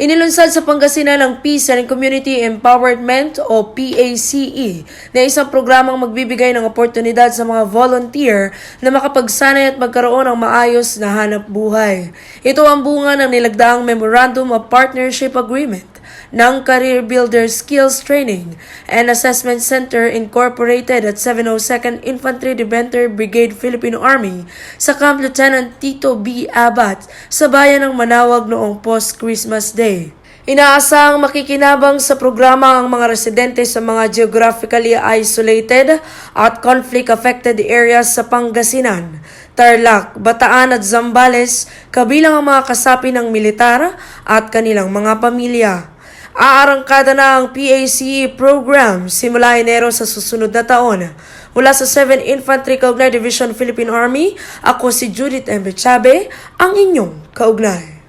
Inilunsad sa Pangasinan ang Peace and Community Empowerment o PACE na isang programang magbibigay ng oportunidad sa mga volunteer na makapagsanay at magkaroon ng maayos na hanap buhay. Ito ang bunga ng nilagdaang Memorandum of Partnership Agreement ng Career Builder Skills Training and Assessment Center Incorporated at 702nd Infantry Defender Brigade Filipino Army sa Camp Lieutenant Tito B. Abat sa bayan ng Manawag noong post-Christmas Day. Inaasahang makikinabang sa programa ang mga residente sa mga geographically isolated at conflict-affected areas sa Pangasinan, Tarlac, Bataan at Zambales kabilang ang mga kasapi ng militar at kanilang mga pamilya. Aarangkada na ang PACE program simula Enero sa susunod na taon. Mula sa 7 Infantry Kaugnay Division Philippine Army, ako si Judith M. Chabe, ang inyong kaugnay.